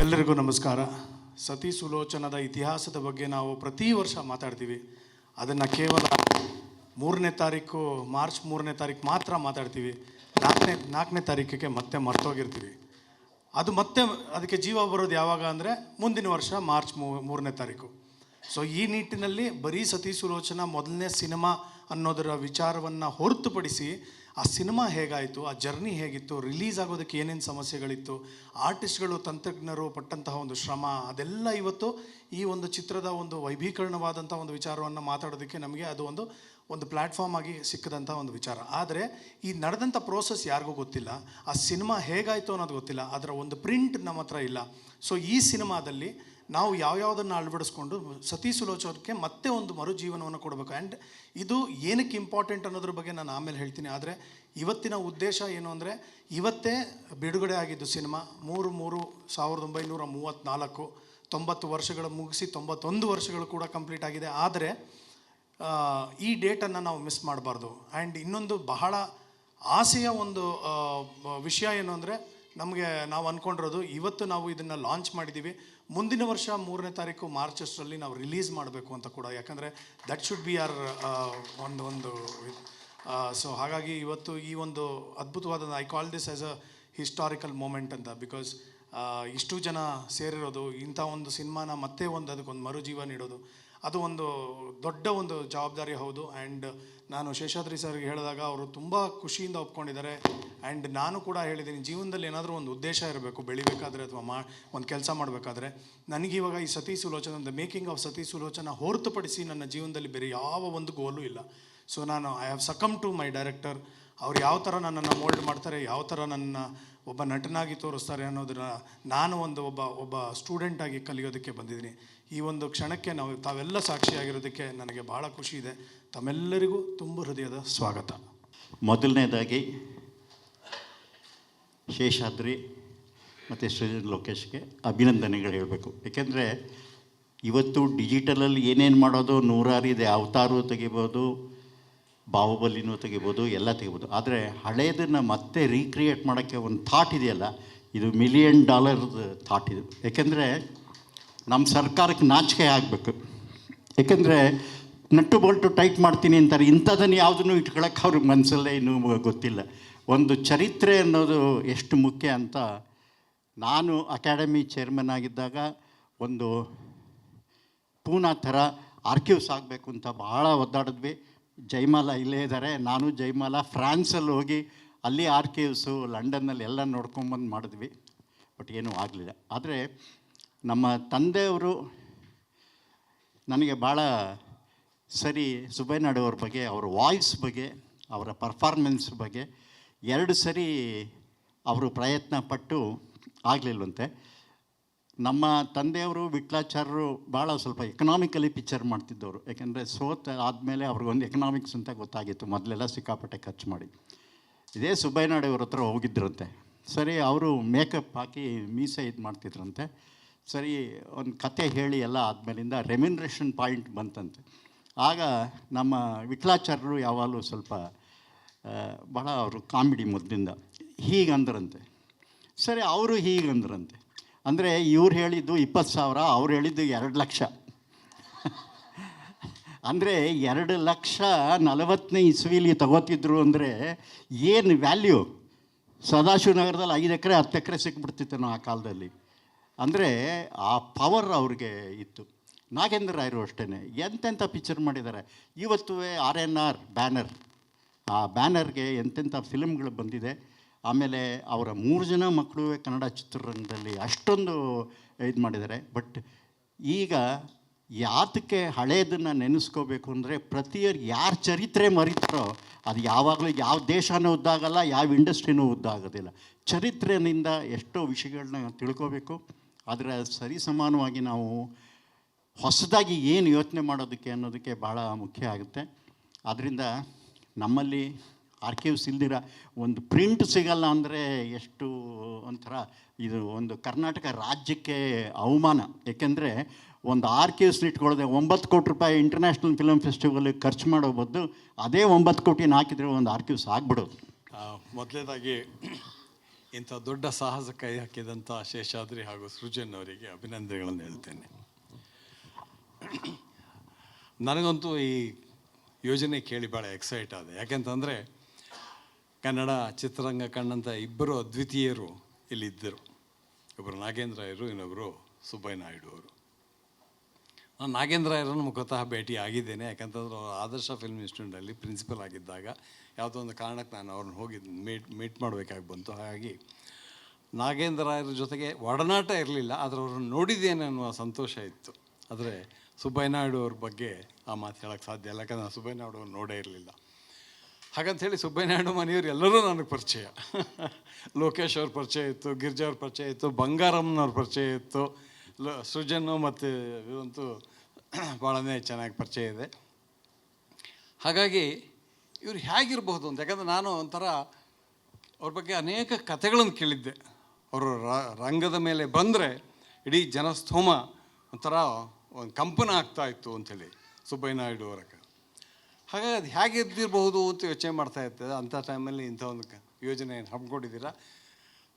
ಎಲ್ಲರಿಗೂ ನಮಸ್ಕಾರ. ಸತಿ ಸುಲೋಚನದ ಇತಿಹಾಸದ ಬಗ್ಗೆ ನಾವು ಪ್ರತಿ ವರ್ಷ ಮಾತಾಡ್ತೀವಿ. ಅದನ್ನು ಕೇವಲ ಮೂರನೇ ತಾರೀಕು, ಮಾರ್ಚ್ ಮೂರನೇ ತಾರೀಕು ಮಾತ್ರ ಮಾತಾಡ್ತೀವಿ. ನಾಲ್ಕನೇ ನಾಲ್ಕನೇ ತಾರೀಕಿಗೆ ಮತ್ತೆ ಮರ್ತೋಗಿರ್ತೀವಿ. ಅದು ಮತ್ತೆ, ಅದಕ್ಕೆ ಜೀವ ಬರೋದು ಯಾವಾಗ ಅಂದರೆ ಮುಂದಿನ ವರ್ಷ ಮಾರ್ಚ್ ಮೂರನೇ ತಾರೀಕು. ಸೊ ಈ ನಿಟ್ಟಿನಲ್ಲಿ ಬರೀ ಸತಿ ಸುಲೋಚನ ಮೊದಲನೇ ಸಿನಿಮಾ ಅನ್ನೋದರ ವಿಚಾರವನ್ನು ಹೊರತುಪಡಿಸಿ ಆ ಸಿನಿಮಾ ಹೇಗಾಯಿತು, ಆ ಜರ್ನಿ ಹೇಗಿತ್ತು, ರಿಲೀಸ್ ಆಗೋದಕ್ಕೆ ಏನೇನು ಸಮಸ್ಯೆಗಳಿತ್ತು, ಆರ್ಟಿಸ್ಟ್ಗಳು, ತಂತ್ರಜ್ಞರು ಪಟ್ಟಂತಹ ಒಂದು ಶ್ರಮ, ಅದೆಲ್ಲ ಇವತ್ತು ಈ ಒಂದು ಚಿತ್ರದ ಒಂದು ವೈಭೀಕರಣವಾದಂಥ ಒಂದು ವಿಚಾರವನ್ನು ಮಾತಾಡೋದಕ್ಕೆ ನಮಗೆ ಅದು ಒಂದು ಒಂದು ಪ್ಲ್ಯಾಟ್ಫಾರ್ಮ್ ಆಗಿ ಸಿಕ್ಕದಂಥ ಒಂದು ವಿಚಾರ. ಆದರೆ ಈ ನಡೆದಂಥ ಪ್ರೋಸೆಸ್ ಯಾರಿಗೂ ಗೊತ್ತಿಲ್ಲ. ಆ ಸಿನಿಮಾ ಹೇಗಾಯಿತು ಅನ್ನೋದು ಗೊತ್ತಿಲ್ಲ. ಅದರ ಒಂದು ಪ್ರಿಂಟ್ ನಮ್ಮ ಹತ್ರ ಇಲ್ಲ. ಸೊ ಈ ಸಿನಿಮಾದಲ್ಲಿ ನಾವು ಯಾವ್ಯಾವುದನ್ನು ಅಳವಡಿಸ್ಕೊಂಡು ಸತಿ ಸುಲೋಚನಕ್ಕೆ ಮತ್ತೆ ಒಂದು ಮರುಜೀವನವನ್ನು ಕೊಡಬೇಕು. ಆ್ಯಂಡ್ ಇದು ಏನಕ್ಕೆ ಇಂಪಾರ್ಟೆಂಟ್ ಅನ್ನೋದ್ರ ಬಗ್ಗೆ ನಾನು ಆಮೇಲೆ ಹೇಳ್ತೀನಿ. ಆದರೆ ಇವತ್ತಿನ ಉದ್ದೇಶ ಏನು ಅಂದರೆ, ಇವತ್ತೇ ಬಿಡುಗಡೆ ಆಗಿದ್ದು ಸಿನಿಮಾ ಮೂರು ಮೂರು ಸಾವಿರದ ಒಂಬೈನೂರ ಮೂವತ್ತ್ನಾಲ್ಕು ತೊಂಬತ್ತು ವರ್ಷಗಳು ಮುಗಿಸಿ ತೊಂಬತ್ತೊಂದು ವರ್ಷಗಳು ಕೂಡ ಕಂಪ್ಲೀಟ್ ಆಗಿದೆ. ಆದರೆ ಈ ಡೇಟನ್ನು ನಾವು ಮಿಸ್ ಮಾಡಬಾರ್ದು. ಆ್ಯಂಡ್ ಇನ್ನೊಂದು ಬಹಳ ಆಸೆಯ ಒಂದು ವಿಷಯ ಏನು ಅಂದರೆ ನಮಗೆ ನಾವು ಅಂದ್ಕೊಂಡಿರೋದು ಇವತ್ತು ನಾವು ಇದನ್ನು ಲಾಂಚ್ ಮಾಡಿದ್ದೀವಿ ಮುಂದಿನ ವರ್ಷ ಮೂರನೇ ತಾರೀಕು ಮಾರ್ಚ್ ಅಷ್ಟರಲ್ಲಿ ನಾವು ರಿಲೀಸ್ ಮಾಡಬೇಕು ಅಂತ ಕೂಡ. ಯಾಕಂದರೆ ದಟ್ ಶುಡ್ ಬಿ ಆರ್ ಒಂದು ಒಂದು ಸೊ ಹಾಗಾಗಿ ಇವತ್ತು ಈ ಒಂದು ಅದ್ಭುತವಾದ I call this as a historical moment ಅಂತ. ಬಿಕಾಸ್ ಇಷ್ಟು ಜನ ಸೇರಿರೋದು, ಇಂಥ ಒಂದು ಸಿನಿಮಾನ ಮತ್ತೆ ಒಂದು ಅದಕ್ಕೊಂದು ಮರುಜೀವ ನೀಡೋದು ಅದು ಒಂದು ದೊಡ್ಡ ಒಂದು ಜವಾಬ್ದಾರಿ ಹೌದು. ಆ್ಯಂಡ್ ನಾನು ಶೇಷಾದ್ರಿ ಸರ್ಗೆ ಹೇಳಿದಾಗ ಅವರು ತುಂಬ ಖುಷಿಯಿಂದ ಒಪ್ಕೊಂಡಿದ್ದಾರೆ. ಆ್ಯಂಡ್ ನಾನು ಕೂಡ ಹೇಳಿದ್ದೀನಿ, ಜೀವನದಲ್ಲಿ ಏನಾದರೂ ಒಂದು ಉದ್ದೇಶ ಇರಬೇಕು, ಬೆಳಿಬೇಕಾದ್ರೆ ಅಥವಾ ಮಾ, ಒಂದು ಕೆಲಸ ಮಾಡಬೇಕಾದ್ರೆ ನನಗಿವಾಗ ಈ ಸತಿ ಸುಲೋಚನ ದ ಮೇಕಿಂಗ್ ಆಫ್ ಸತಿ ಸುಲೋಚನ ಹೊರತುಪಡಿಸಿ ನನ್ನ ಜೀವನದಲ್ಲಿ ಬೇರೆ ಯಾವ ಒಂದು ಗೋಲು ಇಲ್ಲ. ಸೊ ನಾನು I have succumb to my director ಅವ್ರು ಯಾವ ಥರ ನನ್ನನ್ನು ಮೋಲ್ಡ್ ಮಾಡ್ತಾರೆ, ಯಾವ ಥರ ನನ್ನ ಒಬ್ಬ ನಟನಾಗಿ ತೋರಿಸ್ತಾರೆ ಅನ್ನೋದನ್ನ ನಾನು ಒಂದು ಒಬ್ಬ ಒಬ್ಬ ಸ್ಟೂಡೆಂಟಾಗಿ ಕಲಿಯೋದಕ್ಕೆ ಬಂದಿದ್ದೀನಿ. ಈ ಒಂದು ಕ್ಷಣಕ್ಕೆ ನಾವು ತಾವೆಲ್ಲ ಸಾಕ್ಷಿಯಾಗಿರೋದಕ್ಕೆ ನನಗೆ ಭಾಳ ಖುಷಿ ಇದೆ. ತಮ್ಮೆಲ್ಲರಿಗೂ ತುಂಬ ಹೃದಯದ ಸ್ವಾಗತ. ಮೊದಲನೇದಾಗಿ ಶೇಷಾದ್ರಿ ಮತ್ತು ಸೃಜನ್ ಲೋಕೇಶ್ಗೆ ಅಭಿನಂದನೆಗಳು ಹೇಳಬೇಕು. ಏಕೆಂದರೆ ಇವತ್ತು ಡಿಜಿಟಲಲ್ಲಿ ಏನೇನು ಮಾಡೋದು, ನೂರಾರು ಇದೆ ಅವತಾರು ತೆಗಿಬೋದು, ಬಾಹುಬಲಿನೂ ತೆಗಿಬೋದು, ಎಲ್ಲ ತೆಗಿಬೋದು. ಆದರೆ ಹಳೆಯದನ್ನು ಮತ್ತೆ ರೀಕ್ರಿಯೇಟ್ ಮಾಡೋಕ್ಕೆ ಒಂದು ಥಾಟ್ ಇದೆಯಲ್ಲ, ಇದು ಮಿಲಿಯನ್ ಡಾಲರ್ದು ಥಾಟ್ ಇದು. ಏಕೆಂದರೆ ನಮ್ಮ ಸರ್ಕಾರಕ್ಕೆ ನಾಚಿಕೆ ಆಗಬೇಕು. ಏಕೆಂದರೆ ನಟ್ಟು ಬೋಲ್ಟು ಟೈಟ್ ಮಾಡ್ತೀನಿ ಅಂತಾರೆ, ಇಂಥದನ್ನು ಯಾವುದನ್ನು ಇಟ್ಕೊಳಕ್ಕೆ ಅವ್ರಿಗೆ ಮನಸ್ಸಲ್ಲೇ ಇನ್ನೂ ಗೊತ್ತಿಲ್ಲ. ಒಂದು ಚರಿತ್ರೆ ಅನ್ನೋದು ಎಷ್ಟು ಮುಖ್ಯ ಅಂತ ನಾನು ಅಕಾಡೆಮಿ ಚೇರ್ಮನ್ ಆಗಿದ್ದಾಗ ಒಂದು ಪೂನಾ ಥರ ಆರ್ಕ್ಯೂವ್ಸ್ ಆಗಬೇಕು ಅಂತ ಭಾಳ ಒದ್ದಾಡಿದ್ವಿ. ಜೈಮಾಲ ಇಲ್ಲೇ ಇದ್ದಾರೆ, ನಾನು ಜೈಮಾಲ ಫ್ರಾನ್ಸಲ್ಲಿ ಹೋಗಿ ಅಲ್ಲಿ ಆರ್ಕಿವ್ಸು ಲಂಡನ್ನಲ್ಲಿ ಎಲ್ಲ ನೋಡ್ಕೊಂಬಂದು ಮಾಡಿದ್ವಿ. ಬಟ್ ಏನೂ ಆಗಲಿಲ್ಲ. ಆದರೆ ನಮ್ಮ ತಂದೆಯವರು ನನಗೆ ಭಾಳ ಸರಿ ಸುಬ್ಬಯ್ಯನಾಡವ್ರ ಬಗ್ಗೆ, ಅವ್ರ ವಾಯ್ಸ್ ಬಗ್ಗೆ, ಅವರ ಪರ್ಫಾರ್ಮೆನ್ಸ್ ಬಗ್ಗೆ ಎರಡು ಸರಿ ಅವರು ಪ್ರಯತ್ನ ಪಟ್ಟು ಆಗಲಿಲ್ವಂತೆ. ನಮ್ಮ ತಂದೆಯವರು ವಿಟ್ಲಾಚಾರ್ಯರು ಭಾಳ ಸ್ವಲ್ಪ ಎಕನಾಮಿಕಲಿ ಪಿಕ್ಚರ್ ಮಾಡ್ತಿದ್ದವರು. ಯಾಕೆಂದರೆ ಸೋತ್ ಆದಮೇಲೆ ಅವ್ರಿಗೊಂದು ಎಕನಾಮಿಕ್ಸ್ ಅಂತ ಗೊತ್ತಾಗಿತ್ತು. ಮೊದಲೆಲ್ಲ ಸಿಕ್ಕಾಪಟ್ಟೆ ಖರ್ಚು ಮಾಡಿ. ಇದೇ ಸುಬ್ಬಯ್ಯನಾಡಿಯವ್ರ ಹತ್ರ ಹೋಗಿದ್ದರಂತೆ ಸರಿ, ಅವರು ಮೇಕಪ್ ಹಾಕಿ ಮೀಸೆ ಇದು ಮಾಡ್ತಿದ್ರಂತೆ ಸರಿ, ಒಂದು ಕತೆ ಹೇಳಿ ಎಲ್ಲ ಆದಮೇಲಿಂದ ರೆಮ್ಯುನ್ರೇಷನ್ ಪಾಯಿಂಟ್ ಬಂತಂತೆ. ಆಗ ನಮ್ಮ ವಿಟ್ಲಾಚಾರ್ಯರು ಯಾವಾಗಲೂ ಸ್ವಲ್ಪ ಭಾಳ ಅವರು ಕಾಮಿಡಿ ಮೊದಲಿಂದ. ಹೀಗಂದ್ರಂತೆ. ಸರಿ, ಅವರು ಹೀಗಂದ್ರಂತೆ. ಅಂದರೆ ಇವ್ರು ಹೇಳಿದ್ದು ಇಪ್ಪತ್ತು ಸಾವಿರ, ಅವ್ರು ಹೇಳಿದ್ದು ಎರಡು ಲಕ್ಷ. ಅಂದರೆ ಎರಡು ಲಕ್ಷ ನಲವತ್ತನೇ ಇಸ್ವಿಲಿ ತಗೋತಿದ್ರು ಅಂದರೆ ಏನು ವ್ಯಾಲ್ಯೂ ಸದಾಶಿವನಗರದಲ್ಲಿ ಐದು ಎಕರೆ, ಹತ್ತು ಎಕರೆ ಸಿಕ್ಬಿಡ್ತಿತ್ತು ಆ ಕಾಲದಲ್ಲಿ. ಅಂದರೆ ಆ ಪವರ್ ಅವ್ರಿಗೆ ಇತ್ತು. ನಾಗೇಂದ್ರ ರಾಯರು ಅಷ್ಟೇ ಎಂತೆಂಥ ಪಿಕ್ಚರ್ ಮಾಡಿದ್ದಾರೆ? ಇವತ್ತು ಆರ್ ಎನ್ ಆರ್ ಬ್ಯಾನರ್ ಆ ಬ್ಯಾನರ್ಗೆ ಎಂತೆಂಥ ಫಿಲಮ್ಗಳು ಬಂದಿದೆ. ಆಮೇಲೆ ಅವರ ಮೂರು ಜನ ಮಕ್ಕಳು ಕನ್ನಡ ಚಿತ್ರರಂಗದಲ್ಲಿ ಅಷ್ಟೊಂದು ಇದು ಮಾಡಿದ್ದಾರೆ. ಬಟ್ ಈಗ ಯಾತಕ್ಕೆ ಹಳೆಯದನ್ನು ನೆನೆಸ್ಕೋಬೇಕು ಅಂದರೆ ಪ್ರತಿಯೊರು ಯಾರ ಚರಿತ್ರೆ ಮರಿತಾರೋ ಅದು ಯಾವಾಗಲೂ ಯಾವ ದೇಶನೂ ಉದ್ದಾಗಲ್ಲ ಯಾವ ಇಂಡಸ್ಟ್ರಿನೂ ಉದ್ದಾಗೋದಿಲ್ಲ ಚರಿತ್ರೆಯಿಂದ ಎಷ್ಟೋ ವಿಷಯಗಳನ್ನ ತಿಳ್ಕೋಬೇಕು. ಅದರ ಸರಿ ಸಮಾನವಾಗಿ ನಾವು ಹೊಸದಾಗಿ ಏನು ಯೋಚನೆ ಮಾಡೋದಕ್ಕೆ ಅನ್ನೋದಕ್ಕೆ ಭಾಳ ಮುಖ್ಯ ಆಗುತ್ತೆ. ಆದ್ದರಿಂದ ನಮ್ಮಲ್ಲಿ ಆರ್ಕೈವ್ಸ್ ಇಲ್ದಿರ ಒಂದು ಪ್ರಿಂಟ್ ಸಿಗಲ್ಲ ಅಂದರೆ ಎಷ್ಟು ಒಂಥರ ಇದು ಒಂದು ಕರ್ನಾಟಕ ರಾಜ್ಯಕ್ಕೆ ಅವಮಾನ. ಏಕೆಂದರೆ ಒಂದು ಆರ್ಕೈವ್ಸ್ನ ಇಟ್ಕೊಳ್ಳದೆ ಒಂಬತ್ತು ಕೋಟಿ ರೂಪಾಯಿ ಇಂಟರ್ನ್ಯಾಷನಲ್ ಫಿಲಮ್ ಫೆಸ್ಟಿವಲ್ಗೆ ಖರ್ಚು ಮಾಡೋ ಬದಲು ಅದೇ ಒಂಬತ್ತು ಕೋಟಿನ ಹಾಕಿದರೆ ಒಂದು ಆರ್ಕೈವ್ಸ್ ಆಗ್ಬಿಡೋದು. ಮೊದಲೇದಾಗಿ ಇಂಥ ದೊಡ್ಡ ಸಾಹಸ ಕೈ ಹಾಕಿದಂಥ ಶೇಷಾದ್ರಿ ಹಾಗೂ ಸೃಜನ್ ಅವರಿಗೆ ಅಭಿನಂದನೆಗಳನ್ನು ಹೇಳ್ತೇನೆ. ನನಗಂತೂ ಈ ಯೋಜನೆ ಕೇಳಿ ಭಾಳ ಎಕ್ಸೈಟ್ ಆದೆ. ಯಾಕೆಂತಂದರೆ ಕನ್ನಡ ಚಿತ್ರರಂಗ ಕಂಡಂಥ ಇಬ್ಬರು ಅದ್ವಿತೀಯರು ಇಲ್ಲಿದ್ದರು. ಒಬ್ಬರು ನಾಗೇಂದ್ರ ಇರು ಇನ್ನೊಬ್ಬರು ಸುಬ್ಬಯ್ಯ ನಾಯ್ಡು ಅವರು. ನಾನು ನಾಗೇಂದ್ರ ರಾಯರನ್ನು ಮುಖತಃ ಭೇಟಿ ಆಗಿದ್ದೇನೆ. ಯಾಕಂತಂದ್ರೆ ಅವರು ಆದರ್ಶ ಫಿಲ್ಮ್ ಇನ್ಸ್ಟಿಟ್ಯೂಟಲ್ಲಿ ಪ್ರಿನ್ಸಿಪಲ್ ಆಗಿದ್ದಾಗ ಯಾವುದೋ ಒಂದು ಕಾರಣಕ್ಕೆ ನಾನು ಅವ್ರನ್ನ ಹೋಗಿ ಮೀಟ್ ಮೀಟ್ ಮಾಡಬೇಕಾಗಿ ಬಂತು. ಹಾಗಾಗಿ ನಾಗೇಂದ್ರ ರಾಯರ ಜೊತೆಗೆ ಒಡನಾಟ ಇರಲಿಲ್ಲ, ಆದರೆ ಅವ್ರನ್ನ ನೋಡಿದ್ದೇನೆ ಅನ್ನುವ ಸಂತೋಷ ಇತ್ತು. ಆದರೆ ಸುಬ್ಬಯ್ಯ ನಾಯ್ಡು ಅವ್ರ ಬಗ್ಗೆ ಆ ಮಾತು ಹೇಳೋಕ್ಕೆ ಸಾಧ್ಯ ಇಲ್ಲ, ಯಾಕಂದ್ರೆ ನಾನು ಸುಬ್ಬಯ್ಯ ನಾಯ್ಡು ಅವ್ರನ್ನ ನೋಡೇ ಇರಲಿಲ್ಲ. ಹಾಗಂತ ಹೇಳಿ ಸುಬ್ಬಯ್ಯ ನಾಯ್ಡು ಮನೆಯವರು ಎಲ್ಲರೂ ನನಗೆ ಪರಿಚಯ. ಲೋಕೇಶ್ ಅವ್ರ ಪರಿಚಯ ಇತ್ತು, ಗಿರ್ಜಾ ಅವ್ರ ಪರಿಚಯ ಇತ್ತು, ಬಂಗಾರಮ್ಮನವ್ರ ಪರಿಚಯ ಇತ್ತು. ಸೃಜನ್ನು ಮತ್ತು ಇವಂತೂ ಭಾಳನೇ ಚೆನ್ನಾಗಿ ಪರಿಚಯ ಇದೆ. ಹಾಗಾಗಿ ಇವ್ರು ಹೇಗಿರಬಹುದು ಅಂತ, ಯಾಕಂದರೆ ನಾನು ಒಂಥರ ಅವ್ರ ಬಗ್ಗೆ ಅನೇಕ ಕಥೆಗಳನ್ನು ಕೇಳಿದ್ದೆ. ಅವರು ರಂಗದ ಮೇಲೆ ಬಂದರೆ ಇಡೀ ಜನಸ್ತೋಮ ಒಂಥರ ಒಂದು ಕಂಪನ ಆಗ್ತಾ ಇತ್ತು ಅಂಥೇಳಿ ಸುಬ್ಬಯ್ಯ ನಾಯ್ಡು ಅವರ ಹಾಗಾಗಿ ಅದು ಹೇಗೆ ಇದ್ದಿರಬಹುದು ಅಂತ ಯೋಚನೆ ಮಾಡ್ತಾ ಇರ್ತದೆ ಅಂಥ ಟೈಮಲ್ಲಿ ಇಂಥ ಒಂದು ಯೋಜನೆ ಹಮ್ಮಿಕೊಂಡಿದ್ದೀರಾ?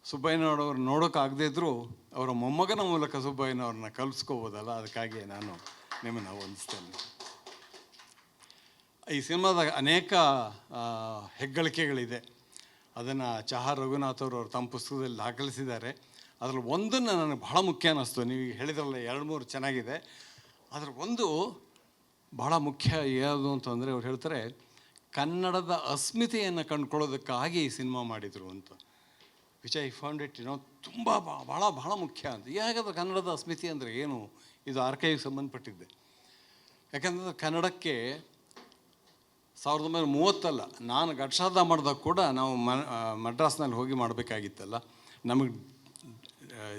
ಸುಬ್ಬಯ್ಯನವ್ರವ್ರು ನೋಡೋಕ್ಕಾಗದೇ ಇದ್ದರೂ ಅವರ ಮೊಮ್ಮಗನ ಮೂಲಕ ಸುಬ್ಬಯ್ಯನವ್ರನ್ನ ಕಲ್ಪಿಸ್ಕೋಬೋದಲ್ಲ ಅದಕ್ಕಾಗಿ ನಾನು ನಿಮ್ಮನ್ನು ಹೊಂದಿಸ್ತೇನೆ ಈ ಸಿನಿಮಾದ ಅನೇಕ ಹೆಗ್ಗಳಿಕೆಗಳಿದೆ. ಅದನ್ನು ಚಹಾ ರಘುನಾಥ್ ಅವರು ತಮ್ಮ ಪುಸ್ತಕದಲ್ಲಿ ದಾಖಲಿಸಿದ್ದಾರೆ. ಅದರಲ್ಲಿ ಒಂದನ್ನು ನನಗೆ ಬಹಳ ಮುಖ್ಯ ಅನ್ನಿಸ್ತು. ನೀವು ಹೇಳಿದ್ರಲ್ಲ, ಎರಡು ಮೂರು ಚೆನ್ನಾಗಿದೆ. ಅದ್ರ ಒಂದು ಬಹಳ ಮುಖ್ಯ ಯಾವುದು ಅಂತಂದರೆ ಅವ್ರು ಹೇಳ್ತಾರೆ, ಕನ್ನಡದ ಅಸ್ಮಿತೆಯನ್ನು ಕಂಡುಕೊಳ್ಳೋದಕ್ಕಾಗಿ ಈ ಸಿನಿಮಾ ಮಾಡಿದರು ಅಂತ. Which I found it you know ತುಂಬ ಭಾಳ ಭಾಳ ಮುಖ್ಯ ಅಂತ. ಯಾಕಂದ್ರೆ ಕನ್ನಡದ ಅಸ್ಮಿತೆ ಅಂದರೆ ಏನು? ಇದು ಆರ್ಕೈವ್ ಸಂಬಂಧಪಟ್ಟಿದ್ದೆ. ಯಾಕಂದ್ರೆ ಕನ್ನಡಕ್ಕೆ ಸಾವಿರದ ಒಂಬೈನೂರ ಮೂವತ್ತಲ್ಲ, ನಾನು ಘಟಸಾಧ ಮಾಡಿದಾಗ ಕೂಡ ನಾವು ಮ ಮಡ್ರಾಸ್ನಲ್ಲಿ ಹೋಗಿ ಮಾಡಬೇಕಾಗಿತ್ತಲ್ಲ. ನಮಗೆ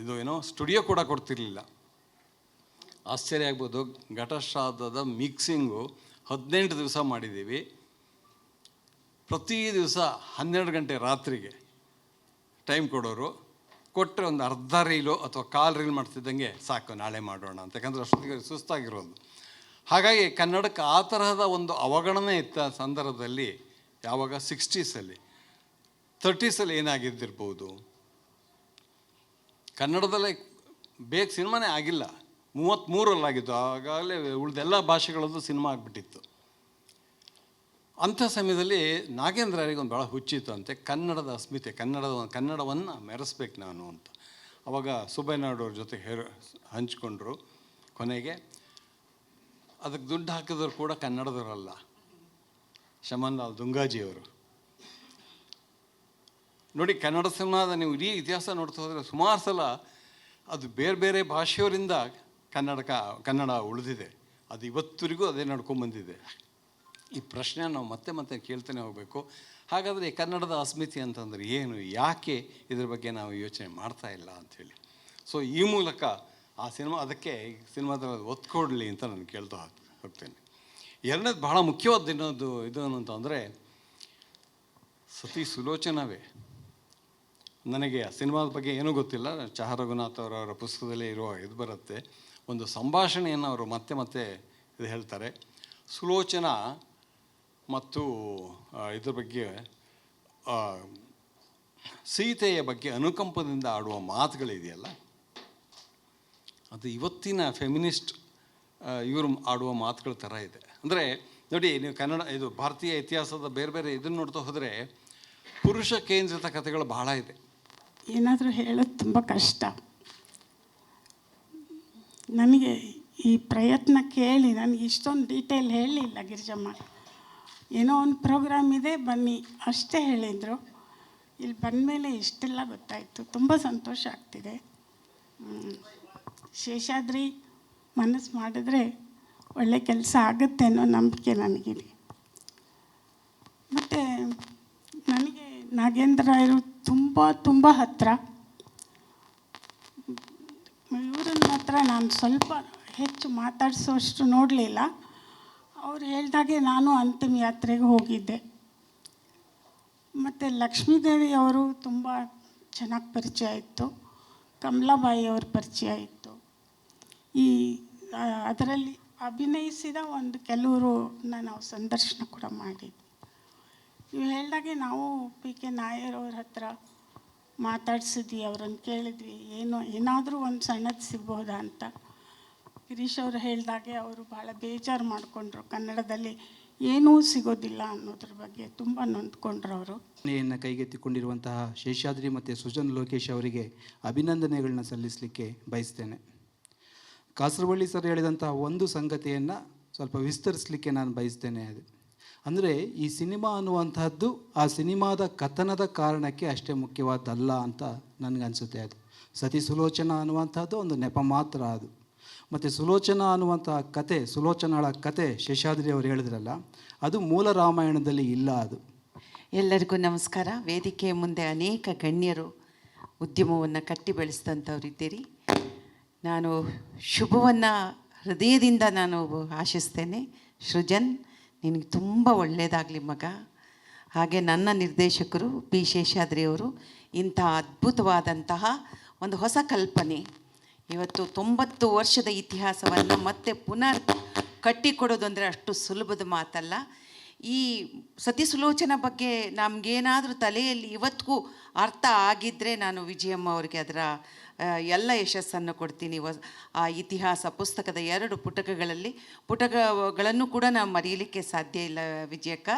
ಇದು, ಏನೋ ಸ್ಟುಡಿಯೋ ಕೂಡ ಕೊಡ್ತಿರ್ಲಿಲ್ಲ. ಆಶ್ಚರ್ಯ ಆಗ್ಬೋದು. ಘಟಶ್ರಾದ್ದದ ಮಿಕ್ಸಿಂಗು ಹದಿನೆಂಟು ದಿವಸ ಮಾಡಿದ್ದೀವಿ. ಪ್ರತಿ ದಿವಸ ಹನ್ನೆರಡು ಗಂಟೆ ರಾತ್ರಿಗೆ. ಟೈಮ್ ಕೊಡೋರು ಕೊಟ್ಟರೆ ಒಂದು ಅರ್ಧ ರೀಲು ಅಥವಾ ಕಾಲು ರೀಲ್ ಮಾಡ್ತಿದ್ದಂಗೆ ಸಾಕು, ನಾಳೆ ಮಾಡೋಣ ಅಂತ. ಯಾಕಂದ್ರೆ ಅಷ್ಟೊತ್ತಿಗೆ ಸುಸ್ತಾಗಿರೋದು. ಹಾಗಾಗಿ ಕನ್ನಡಕ್ಕೆ ಆ ತರಹದ ಒಂದು ಅವಗಣನೆ ಇತ್ತ ಸಂದರ್ಭದಲ್ಲಿ ಯಾವಾಗ ಸಿಕ್ಸ್ಟೀಸಲ್ಲಿ ತರ್ಟೀಸಲ್ಲಿ ಏನಾಗಿದ್ದಿರ್ಬೋದು? ಕನ್ನಡದಲ್ಲೇ ಬೇಗ ಸಿನಿಮಾನೇ ಆಗಿಲ್ಲ. ಮೂವತ್ತ್ಮೂರಲ್ಲಾಗಿತ್ತು ಆಗಾಗಲೇ ಉಳಿದೆಲ್ಲ ಭಾಷೆಗಳದ್ದು ಸಿನಿಮಾ ಆಗಿಬಿಟ್ಟಿತ್ತು. ಅಂಥ ಸಮಯದಲ್ಲಿ ಒಂದು ಭಾಳ ಹುಚ್ಚಿತ್ತು ಅಂತೆ ಕನ್ನಡದ ಅಸ್ಮಿತೆ ಕನ್ನಡದ ಕನ್ನಡವನ್ನು ಮೆರೆಸ್ಬೇಕು ನಾನು ಅಂತ. ಅವಾಗ ಸುಬ್ಬಯ್ಯನಾಯ್ಡು ಅವ್ರ ಜೊತೆ ಹೇರ, ಹಂಚ್ಕೊಂಡ್ರು ಕೊನೆಗೆ. ಅದಕ್ಕೆ ದುಡ್ಡು ಹಾಕಿದ್ರು ಕೂಡ ಕನ್ನಡದವರಲ್ಲ. ಶಮನ್ಲಾಲ್ ದುಂಗಾಜಿಯವರು. ನೋಡಿ, ಕನ್ನಡ ಸಿನಿಮಾದ ನೀವು ಇಡೀ ಇತಿಹಾಸ ನೋಡ್ತಾ ಹೋದರೆ ಸುಮಾರು ಸಲ ಅದು ಬೇರೆ ಬೇರೆ ಭಾಷೆಯವರಿಂದ ಕನ್ನಡಕ, ಕನ್ನಡ ಉಳಿದಿದೆ. ಅದು ಇವತ್ತಿಗೂ ಅದೇ ನಡ್ಕೊಂಬಂದಿದೆ. ಈ ಪ್ರಶ್ನೆ ನಾವು ಮತ್ತೆ ಮತ್ತೆ ಕೇಳ್ತಾನೆ ಹೋಗಬೇಕು. ಹಾಗಾದರೆ ಕನ್ನಡದ ಅಸ್ಮಿತಿ ಅಂತಂದರೆ ಏನು? ಯಾಕೆ ಇದ್ರ ಬಗ್ಗೆ ನಾವು ಯೋಚನೆ ಮಾಡ್ತಾ ಇಲ್ಲ ಅಂಥೇಳಿ. ಸೊ ಈ ಮೂಲಕ ಆ ಸಿನಿಮಾ, ಅದಕ್ಕೆ ಸಿನಿಮಾದಲ್ಲಿ ಒತ್ತು ಕೊಡಲಿ ಅಂತ ನಾನು ಕೇಳ್ತಾ ಹೋಗ್- ಹೋಗ್ತೇನೆ. ಎರಡನೇದು ಬಹಳ ಮುಖ್ಯವಾದ ಇನ್ನೊಂದು ಇದು ಅಂತಂದರೆ ಸತಿ ಸುಲೋಚನವೇ. ನನಗೆ ಆ ಸಿನಿಮಾದ ಬಗ್ಗೆ ಏನೂ ಗೊತ್ತಿಲ್ಲ. ಚಹ ರಘುನಾಥ್ ಅವರವರ ಪುಸ್ತಕದಲ್ಲೇ ಇರುವ ಇದು ಬರುತ್ತೆ. ಒಂದು ಸಂಭಾಷಣೆಯನ್ನು ಅವರು ಮತ್ತೆ ಮತ್ತೆ ಇದು ಹೇಳ್ತಾರೆ. ಸುಲೋಚನ ಮತ್ತು ಇದ್ರ ಬಗ್ಗೆ ಸೀತೆಯ ಬಗ್ಗೆ ಅನುಕಂಪದಿಂದ ಆಡುವ ಮಾತುಗಳಿದೆಯಲ್ಲ, ಅದು ಇವತ್ತಿನ ಫೆಮಿನಿಸ್ಟ್ ಇವರು ಆಡುವ ಮಾತುಗಳ ಥರ ಇದೆ. ಅಂದರೆ, ನೋಡಿ, ನೀವು ಕನ್ನಡ, ಇದು ಭಾರತೀಯ ಇತಿಹಾಸದ ಬೇರೆ ಬೇರೆ ಇದನ್ನು ನೋಡ್ತಾ ಹೋದರೆ, ಪುರುಷ ಕೇಂದ್ರಿತ ಕಥೆಗಳು ಬಹಳ ಇದೆ. ಏನಾದರೂ ಹೇಳೋದು ತುಂಬ ಕಷ್ಟ. ನನಗೆ ಈ ಪ್ರಯತ್ನ ಕೇಳಿ, ನನಗೆ ಇಷ್ಟೊಂದು ಡೀಟೇಲ್ ಹೇಳಲಿಲ್ಲ ಗಿರಿಜಮ್ಮ. ಏನೋ ಒಂದು ಪ್ರೋಗ್ರಾಮ್ ಇದೆ, ಬನ್ನಿ. ಅಷ್ಟೇ ಹೇಳಿದರು. ಇಲ್ಲಿ ಬಂದ ಮೇಲೆ ಇಷ್ಟೆಲ್ಲ ಗೊತ್ತಾಯಿತು. ತುಂಬ ಸಂತೋಷ ಆಗ್ತಿದೆ. ಶೇಷಾದ್ರಿ, ಮನಸ್ಸು ಮಾಡಿದ್ರೆ ಒಳ್ಳೆ ಕೆಲಸ ಆಗುತ್ತೆ ಅನ್ನೋ ನಂಬಿಕೆ ನನಗಿದೆ. ಮತ್ತು ನನಗೆ ನಾಗೇಂದ್ರ ರಾಯರು ತುಂಬ ತುಂಬ ಹತ್ತಿರ ಇವ್ರನ್ನ ಹತ್ರ ನಾನು ಸ್ವಲ್ಪ ಹೆಚ್ಚು ಮಾತಾಡಿಸೋಷ್ಟು ನೋಡಲಿಲ್ಲ. ಅವ್ರು ಹೇಳಿದಾಗೆ ನಾನು ಅಂತಿಮ ಯಾತ್ರೆಗೆ ಹೋಗಿದ್ದೆ. ಮತ್ತು ಲಕ್ಷ್ಮೀದೇವಿ ಅವರು ತುಂಬ ಚೆನ್ನಾಗಿ ಪರಿಚಯ ಇತ್ತು. ಕಮಲಾಬಾಯಿ ಅವ್ರ ಪರಿಚಯ ಇತ್ತು. ಈ ಅದರಲ್ಲಿ ಅಭಿನಯಿಸಿದ ಒಂದು ಕೆಲವರು ನಾವು ಸಂದರ್ಶನ ಕೂಡ ಮಾಡಿದ್ವಿ ನೀವು ಹೇಳಿದಾಗೆ ನಾವು ಪಿ ಕೆ ನಾಯರ್ ಅವ್ರ ಹತ್ರ ಮಾತಾಡಿಸಿದ್ವಿ, ಅವ್ರನ್ನ ಕೇಳಿದ್ವಿ, ಏನೋ, ಏನಾದರೂ ಒಂದು ಸಣ್ಣದು ಸಿಗ್ಬೋದಾ ಅಂತ. ಗಿರೀಶ್ ಅವರು ಹೇಳಿದಾಗೆ ಅವರು ಭಾಳ ಬೇಜಾರು ಮಾಡಿಕೊಂಡ್ರು. ಕನ್ನಡದಲ್ಲಿ ಏನೂ ಸಿಗೋದಿಲ್ಲ ಅನ್ನೋದ್ರ ಬಗ್ಗೆ ತುಂಬ ನೊಂದ್ಕೊಂಡ್ರು ಅವರು. ಮನೆಯನ್ನು ಕೈಗೆತ್ತಿಕೊಂಡಿರುವಂತಹ ಶೇಷಾದ್ರಿ ಮತ್ತು ಸುಜನ್ ಲೋಕೇಶ್ ಅವರಿಗೆ ಅಭಿನಂದನೆಗಳನ್ನ ಸಲ್ಲಿಸಲಿಕ್ಕೆ ಬಯಸ್ತೇನೆ. ಕಾಸರವಳ್ಳಿ ಸರ್ ಹೇಳಿದಂತಹ ಒಂದು ಸಂಗತಿಯನ್ನು ಸ್ವಲ್ಪ ವಿಸ್ತರಿಸಲಿಕ್ಕೆ ನಾನು ಬಯಸ್ತೇನೆ ಅದು. ಅಂದರೆ ಈ ಸಿನಿಮಾ ಅನ್ನುವಂತಹದ್ದು ಆ ಸಿನಿಮಾದ ಕಥನದ ಕಾರಣಕ್ಕೆ ಅಷ್ಟೇ ಮುಖ್ಯವಾದಲ್ಲ ಅಂತ ನನಗನ್ಸುತ್ತೆ ಅದು. ಸತಿ ಸುಲೋಚನಾ ಅನ್ನುವಂಥದ್ದು ಒಂದು ನೆಪ ಮಾತ್ರ ಅದು. ಮತ್ತು ಸುಲೋಚನ ಅನ್ನುವಂಥ ಕತೆ, ಸುಲೋಚನಾಳ ಕತೆ ಶೇಷಾದ್ರಿ ಅವರು ಹೇಳಿದ್ರಲ್ಲ, ಅದು ಮೂಲ ರಾಮಾಯಣದಲ್ಲಿ ಇಲ್ಲ ಅದು. ಎಲ್ಲರಿಗೂ ನಮಸ್ಕಾರ. ವೇದಿಕೆಯ ಮುಂದೆ ಅನೇಕ ಗಣ್ಯರು ಉದ್ಯಮವನ್ನು ಕಟ್ಟಿ ಬೆಳೆಸಿದಂಥವ್ರಿದ್ದೀರಿ. ನಾನು ಶುಭವನ್ನು ಹೃದಯದಿಂದ ನಾನು ಆಶಿಸ್ತೇನೆ. ಸೃಜನ್, ನಿನಗೆ ತುಂಬ ಒಳ್ಳೆಯದಾಗಲಿ ಮಗ. ಹಾಗೆ ನನ್ನ ನಿರ್ದೇಶಕರು ಪಿ ಶೇಷಾದ್ರಿ ಅವರು ಇಂಥ ಅದ್ಭುತವಾದಂತಹ ಒಂದು ಹೊಸ ಕಲ್ಪನೆ. ಇವತ್ತು ತೊಂಬತ್ತು ವರ್ಷದ ಇತಿಹಾಸವನ್ನು ಮತ್ತೆ ಪುನರ್ ಕಟ್ಟಿಕೊಡೋದು ಅಂದರೆ ಅಷ್ಟು ಸುಲಭದ ಮಾತಲ್ಲ. ಈ ಸತಿ ಸುಲೋಚನ ಬಗ್ಗೆ ನಮಗೇನಾದರೂ ತಲೆಯಲ್ಲಿ ಇವತ್ತಿಗೂ ಅರ್ಥ ಆಗಿದ್ದರೆ ನಾನು ವಿಜಯಮ್ಮ ಅವರಿಗೆ ಅದರ ಎಲ್ಲ ಯಶಸ್ಸನ್ನು ಕೊಡ್ತೀನಿ. ಆ ಇತಿಹಾಸ ಪುಸ್ತಕದ ಎರಡು ಪುಟಕಗಳಲ್ಲಿ. ಪುಟಕಗಳನ್ನು ಕೂಡ ನಾವು ಮರೆಯಲಿಕ್ಕೆ ಸಾಧ್ಯ ಇಲ್ಲ ವಿಜಯಕ್ಕ.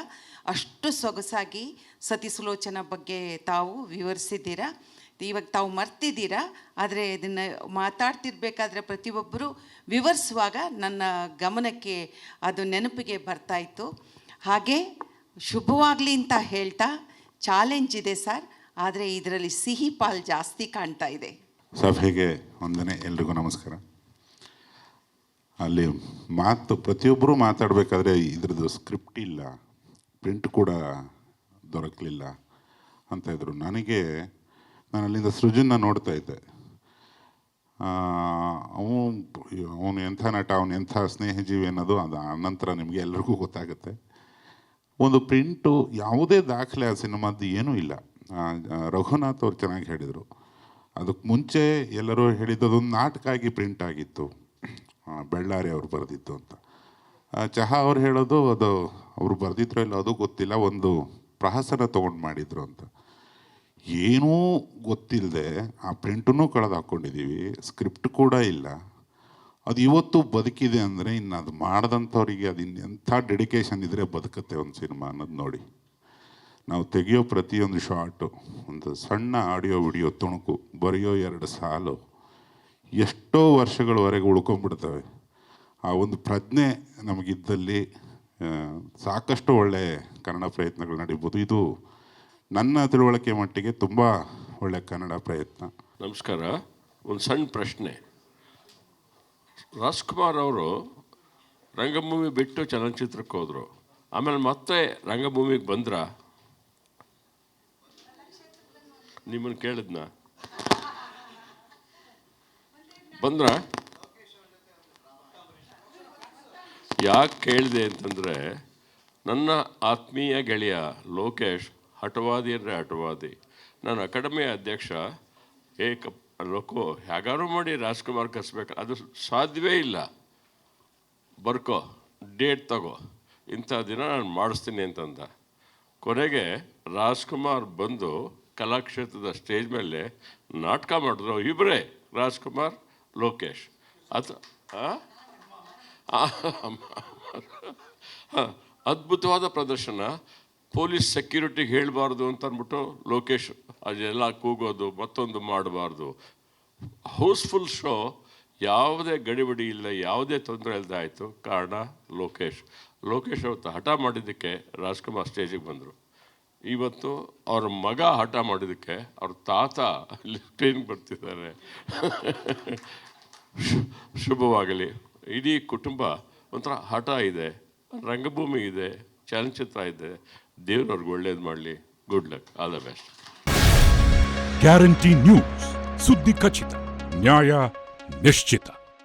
ಅಷ್ಟು ಸೊಗಸಾಗಿ ಸತಿ ಸುಲೋಚನ ಬಗ್ಗೆ ತಾವು ವಿವರಿಸಿದ್ದೀರಾ. ಇವಾಗ ತಾವು ಮರ್ತಿದ್ದೀರಾ, ಆದರೆ ಇದನ್ನು ಮಾತಾಡ್ತಿರ್ಬೇಕಾದ್ರೆ ಪ್ರತಿಯೊಬ್ಬರು ವಿವರಿಸುವಾಗ ನನ್ನ ಗಮನಕ್ಕೆ ಅದು ನೆನಪಿಗೆ ಬರ್ತಾಯಿತ್ತು ಹಾಗೆ ಶುಭವಾಗಲಿ ಅಂತ ಹೇಳ್ತಾ ಚಾಲೆಂಜ್ ಇದೆ ಸರ್, ಆದರೆ ಇದರಲ್ಲಿ ಸಿಹಿ ಪಾಲ್ ಜಾಸ್ತಿ ಕಾಣ್ತಾ ಇದೆ. ಸಭೆಗೆ ವಂದನೆ, ಎಲ್ರಿಗೂ ನಮಸ್ಕಾರ. ಅಲ್ಲಿ ಮಾತು ಪ್ರತಿಯೊಬ್ಬರು ಮಾತಾಡಬೇಕಾದ್ರೆ ಇದ್ರದ್ದು ಸ್ಕ್ರಿಪ್ಟ್ ಇಲ್ಲ, ಪ್ರಿಂಟ್ ಕೂಡ ದೊರಕಲಿಲ್ಲ ಅಂತ ಇದ್ರು. ನನಗೆ ನಾನು ಅಲ್ಲಿಂದ ಸೃಜನ್ನ ನೋಡ್ತಾ ಇದ್ದೆ. ಅವನು ಅವನು ಎಂಥ ನಟ, ಅವನು ಎಂಥ ಸ್ನೇಹಜೀವಿ ಅನ್ನೋದು ಅದು ಆನಂತರ ನಿಮಗೆ ಎಲ್ರಿಗೂ ಗೊತ್ತಾಗುತ್ತೆ. ಒಂದು ಪ್ರಿಂಟು ಯಾವುದೇ ದಾಖಲೆ ಆ ಸಿನಿಮಾದ್ದು ಏನೂ ಇಲ್ಲ. ರಘುನಾಥ್ ಅವ್ರು ಚೆನ್ನಾಗಿ ಹೇಳಿದರು. ಅದಕ್ಕೆ ಮುಂಚೆ ಎಲ್ಲರೂ ಹೇಳಿದ್ದು ಅದೊಂದು ನಾಟಕ ಆಗಿ ಪ್ರಿಂಟ್ ಆಗಿತ್ತು. ಬೆಳ್ಳಾರಿ ಅವ್ರು ಬರೆದಿದ್ದು ಅಂತ. ಚಹಾ ಅವ್ರು ಹೇಳೋದು ಅದು, ಅವರು ಬರೆದಿದ್ರು ಇಲ್ಲ ಅದು ಗೊತ್ತಿಲ್ಲ, ಒಂದು ಪ್ರಹಸನ ತೊಗೊಂಡು ಮಾಡಿದ್ರು ಅಂತ. ಏನೂ ಗೊತ್ತಿಲ್ಲದೆ ಆ ಪ್ರಿಂಟನ್ನು ಕಳೆದು ಹಾಕ್ಕೊಂಡಿದ್ದೀವಿ ಸ್ಕ್ರಿಪ್ಟ್ ಕೂಡ ಇಲ್ಲ. ಅದು ಇವತ್ತು ಬದುಕಿದೆ ಅಂದರೆ ಇನ್ನು ಅದು ಮಾಡಿದಂಥವ್ರಿಗೆ ಅದು ಎಂಥ ಡೆಡಿಕೇಶನ್ ಇದ್ದರೆ ಬದುಕುತ್ತೆ ಒಂದು ಸಿನಿಮಾ ಅನ್ನೋದು ನೋಡಿ. ನಾವು ತೆಗೆಯೋ ಪ್ರತಿಯೊಂದು ಶಾರ್ಟು ಒಂದು ಸಣ್ಣ ಆಡಿಯೋ ವಿಡಿಯೋ ತುಣುಕು, ಬರೆಯೋ ಎರಡು ಸಾಲು, ಎಷ್ಟೋ ವರ್ಷಗಳವರೆಗೆ ಉಳ್ಕೊಂಡ್ಬಿಡ್ತವೆ ಆ ಒಂದು ಪ್ರಜ್ಞೆ ನಮಗಿದ್ದಲ್ಲಿ ಸಾಕಷ್ಟು ಒಳ್ಳೆಯ ಕನ್ನಡ ಪ್ರಯತ್ನಗಳು ನಡೀಬೋದು. ಇದು ನನ್ನ ತಿಳುವಳಿಕೆ ಮಟ್ಟಿಗೆ ತುಂಬ ಒಳ್ಳೆ ಕನ್ನಡ ಪ್ರಯತ್ನ. ನಮಸ್ಕಾರ. ಒಂದು ಸಣ್ಣ ಪ್ರಶ್ನೆ. ರಾಜ್ಕುಮಾರ್ ಅವರು ರಂಗಭೂಮಿ ಬಿಟ್ಟು ಚಲನಚಿತ್ರಕ್ಕೆ ಹೋದರು. ಆಮೇಲೆ ಮತ್ತೆ ರಂಗಭೂಮಿಗೆ ಬಂದ್ರ? ನಿಮ್ಮನ್ನು ಕೇಳಿದ್ನ? ಬಂದ್ರ? ಯಾಕೆ ಕೇಳಿದೆ ಅಂತಂದರೆ, ನನ್ನ ಆತ್ಮೀಯ ಗೆಳೆಯ ಲೋಕೇಶ್ ಹಠವಾದಿ ಅಂದರೆ ಹಠವಾದಿ. ನಾನು ಅಕಾಡೆಮಿ ಅಧ್ಯಕ್ಷ ಏ ಕಪ್ ಲೋಕೋ ಹೇಗಾರು ಮಾಡಿ ರಾಜ್ಕುಮಾರ್ ಕಸ್ಬೇಕು ಅದು ಸಾಧ್ಯವೇ ಇಲ್ಲ. ಬರ್ಕೋ, ಡೇಟ್ ತಗೋ, ಇಂಥ ದಿನ ನಾನು ಮಾಡಿಸ್ತೀನಿ ಅಂತಂದ. ಕೊನೆಗೆ ರಾಜ್ಕುಮಾರ್ ಬಂದು ಕಲಾಕ್ಷೇತ್ರದ ಸ್ಟೇಜ್ ಮೇಲೆ ನಾಟಕ ಮಾಡಿದ್ರು ಇಬ್ಬರೇ ರಾಜ್ಕುಮಾರ್, ಲೋಕೇಶ್. ಅದು ಅದ್ಭುತವಾದ ಪ್ರದರ್ಶನ. ಪೊಲೀಸ್ ಸೆಕ್ಯೂರಿಟಿಗೆ ಹೇಳಬಾರ್ದು ಅಂತ ಅಂದ್ಬಿಟ್ಟು ಲೋಕೇಶ್ ಅದೆಲ್ಲ ಕೂಗೋದು, ಮತ್ತೊಂದು ಮಾಡಬಾರ್ದು. ಹೌಸ್ಫುಲ್ ಶೋ ಯಾವುದೇ ಗಡಿಬಿಡಿ ಇಲ್ಲ, ಯಾವುದೇ ತೊಂದರೆ ಇಲ್ಲದೆ ಆಯಿತು. ಕಾರಣ ಲೋಕೇಶ್. ಲೋಕೇಶ್ ಅವತ್ತು ಹಠ ಮಾಡಿದ್ದಕ್ಕೆ ರಾಜ್ಕುಮಾರ್ ಸ್ಟೇಜಿಗೆ ಬಂದರು. ಇವತ್ತು ಅವ್ರ ಮಗ ಹಠ ಮಾಡಿದ್ದಕ್ಕೆ ಅವ್ರ ತಾತ ಸ್ಕ್ರೀನ್ಗೆ ಬರ್ತಿದ್ದಾರೆ. ಶುಭವಾಗಲಿ. ಇಡೀ ಕುಟುಂಬ ಒಂಥರ ಹಠ ಇದೆ, ರಂಗಭೂಮಿ ಇದೆ, ಚಲನಚಿತ್ರ ಇದೆ. ದೇವ್ರವ್ರಿಗೆ ಒಳ್ಳೇದು ಮಾಡಲಿ. Good luck all the best guarantee news ಸುದ್ದಿ ಖಚಿತ ನ್ಯಾಯ ನಿಶ್ಚಿತ